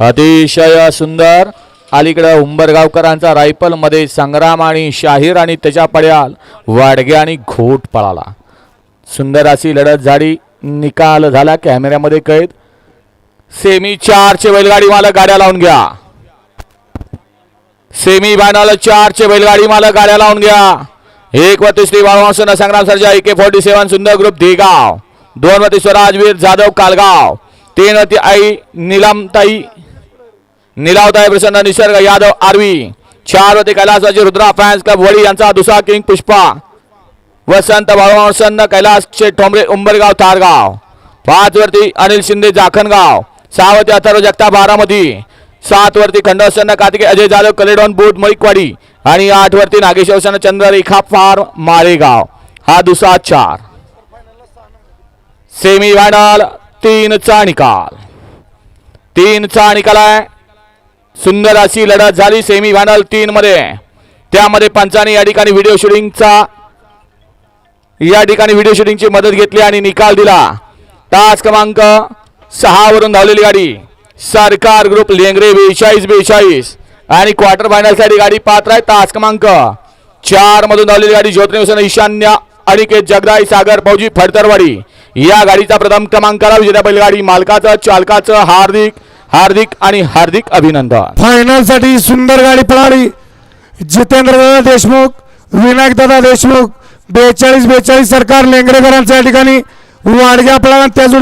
अतिशय सुंदर. अलीकडं उंबरगावकरांचा रायफलमध्ये संग्राम आणि शाहीर आणि त्याच्या पड्याल वाडगे आणि घोट पळाला. सुंदर अशी लढत झाडी निकाल झाला. कॅमेऱ्यामध्ये कैद. सेमी चारचे बैलगाडी मालक गाड्या लावून घ्या. सेमी फायनल चारचे बैलगाडी मालक गाड्या लावून घ्या. एक वती Shri Balwasan Sangram Sarja A K forty seven Sundar group Degaon दोन वती स्वराजवीर जाधव कालगाव. तीन वती आई नीलमताई निलावताई प्रसन्न निसर्ग यादव आरवी. चार होते कैलासवाची रुद्रा फॅन्स क्लब वडी यांचा दुसरा किंग पुष्पा. वसंत बाळवासन कैलासचे ठोंबरे उंबरगाव तारगाव. पाच वरती अनिल शिंदे जाखणगाव सहा वरती अथर्व जगता बारामती. सात वरती खंडवसन कार्तिके अजय जाधव कलेडॉन बुध मळीकवाडी आणि आठ वरती नागेश्वर चंद्ररेखा फार माळेगाव हा दुसरा चार. सेमी फायनल तीनचा निकाल. तीनचा निकाल आहे. सुंदर अशी लढत झाली सेमी फायनल तीन मध्ये त्यामध्ये पंचाने या ठिकाणी व्हिडिओ शूटिंगचा या ठिकाणी व्हिडिओ शूटिंगची मदत घेतली आणि निकाल दिला. तास क्रमांक सहा वरून धावलेली गाडी. सरकार ग्रुप लेंगरे बेचाळीस बेचाळीस. आणि क्वार्टर फायनलसाठी गाडी पात्र आहे. तास क्रमांक चार मधून धावलेली गाडी ज्योतिर्वसन ईशान्य अनिकेत जगदाई सागर फौजी फडतरवाडी. या गाडीचा प्रथम क्रमांकाला विजेत्या बैलगाडी मालकाचं चालकाचं हार्दिक हार्दिक आणि हार्दिक अभिनंदन. फायनलसाठी सुंदर गाडी पळाली. जितेंद्रदादा देशमुख विनायकदादा देशमुख बेचाळीस बेचाळीस सरकार लेंगरेकरांच्या ठिकाणी वाडग्या पळाला त्या जोडी